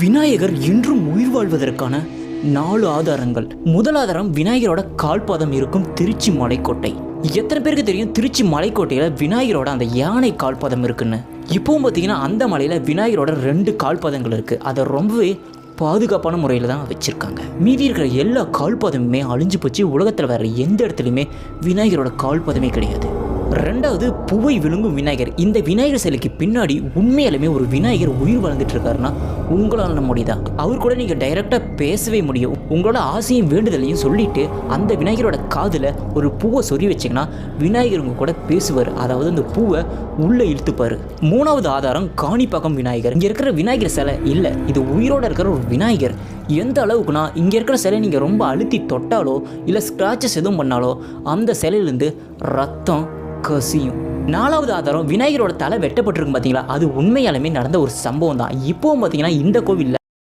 விநாயகர் இன்றும் உயிர் வாழ்வதற்கான நாலு ஆதாரங்கள். முதல் ஆதாரம் விநாயகரோட கால்பாதம் இருக்கும் திருச்சி மலைக்கோட்டை. எத்தனை பேருக்கு தெரியும் திருச்சி மலைக்கோட்டையில விநாயகரோட அந்த யானை கால்பாதம் இருக்குன்னு? இப்போவும் பார்த்தீங்கன்னா அந்த மலையில விநாயகரோட ரெண்டு கால்பாதங்கள் இருக்கு. அதை ரொம்பவே பாதுகாப்பான முறையில் தான் வச்சுருக்காங்க. மீதி இருக்கிற எல்லா கால்பாதமுமே அழிஞ்சு போச்சு. உலகத்தில் வேறு எந்த இடத்துலையுமே விநாயகரோட கால்பாதமே கிடையாது. ரெண்டாவது புவை விழுங்கும் விநாயகர். இந்த விநாயகர் சிலைக்கு பின்னாடி உண்மையாலுமே ஒரு விநாயகர் உயிர் வாழ்ந்துட்டு இருக்காருன்னா உங்களால் முடியுதான் அவர் கூட நீங்கள் டைரெக்டாக பேசவே முடியும். உங்களோட ஆசையும் வேண்டுதலையும் சொல்லிட்டு அந்த விநாயகரோட காதில் ஒரு பூவை சொறி வச்சிங்கன்னா விநாயகர் உங்க கூட பேசுவார். அதாவது அந்த பூவை உள்ளே இழுத்துப்பார். மூணாவது ஆதாரம் காணிப்பாக்கம் விநாயகர். இங்கே இருக்கிற விநாயகர் சிலை இல்லை இது உயிரோட இருக்கிற ஒரு விநாயகர். எந்த அளவுக்குனா இங்கே இருக்கிற சிலை நீங்கள் ரொம்ப அழுத்தி தொட்டாலோ இல்லை ஸ்க்ராச்சஸ் எதுவும் பண்ணாலோ அந்த சிலையிலேருந்து ரத்தம் கசியும். நாலாவது ஆதாரம் விநாயகரோட தலை வெட்டப்பட்டிருக்கும் பார்த்தீங்களா அது உண்மையாலுமே நடந்த ஒரு சம்பவம் தான் இப்போவும் பார்த்தீங்கன்னா இந்த கோவிலில்